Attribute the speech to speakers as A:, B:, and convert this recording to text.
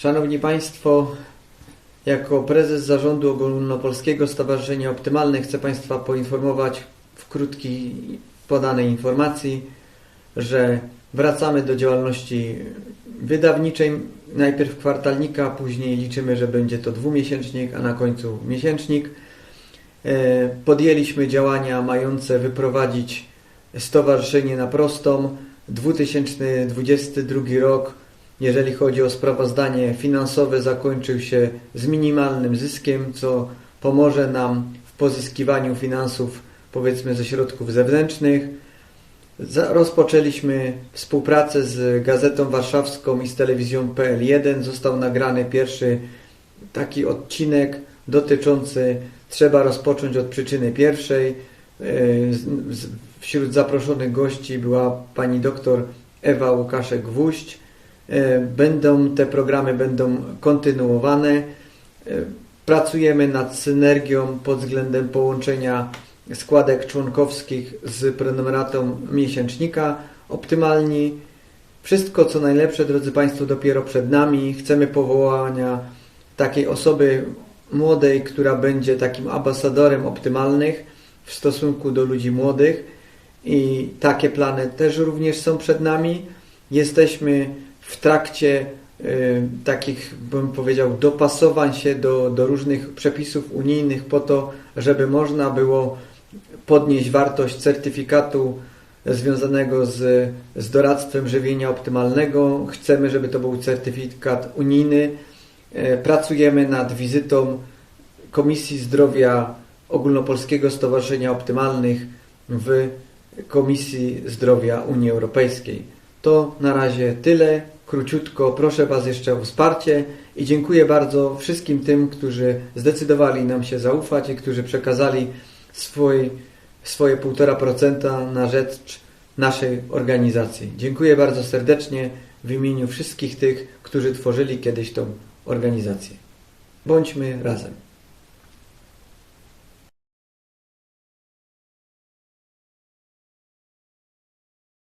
A: Szanowni Państwo, jako prezes zarządu Ogólnopolskiego Stowarzyszenia Optymalne chcę Państwa poinformować w krótkiej podanej informacji, że wracamy do działalności wydawniczej. Najpierw kwartalnika, później liczymy, że będzie to dwumiesięcznik, a na końcu miesięcznik. E, Podjęliśmy działania mające wyprowadzić stowarzyszenie na prostą. 2022 rok, jeżeli chodzi o sprawozdanie finansowe, zakończył się z minimalnym zyskiem, co pomoże nam w pozyskiwaniu finansów, powiedzmy, ze środków zewnętrznych. Rozpoczęliśmy współpracę z Gazetą Warszawską i z telewizją PL1. Został nagrany pierwszy taki odcinek dotyczący trzeba rozpocząć od przyczyny pierwszej. E, Wśród zaproszonych gości była pani doktor Ewa Łukaszek-Gwóźdź. E, Będą te programy będą kontynuowane. E, Pracujemy nad synergią pod względem połączenia składek członkowskich z prenumeratą miesięcznika Optymalni. Wszystko co najlepsze, drodzy Państwo, dopiero przed nami. Chcemy powołania takiej osoby młodej, która będzie takim ambasadorem optymalnych w stosunku do ludzi młodych i takie plany też również są przed nami. Jesteśmy w trakcie y, takich, bym powiedział, dopasowań się do, do różnych przepisów unijnych po to, żeby można było podnieść wartość certyfikatu związanego z, z doradztwem żywienia optymalnego. Chcemy, żeby to był certyfikat unijny. E, Pracujemy nad wizytą Komisji Zdrowia Ogólnopolskiego Stowarzyszenia Optymalnych w Komisji Zdrowia Unii Europejskiej. To na razie tyle, króciutko. Proszę Was jeszcze o wsparcie i dziękuję bardzo wszystkim tym, którzy zdecydowali nam się zaufać i którzy przekazali swój, swoje 1,5% na rzecz naszej organizacji. Dziękuję bardzo serdecznie w imieniu wszystkich tych, którzy tworzyli kiedyś tą organizację. Bądźmy razem.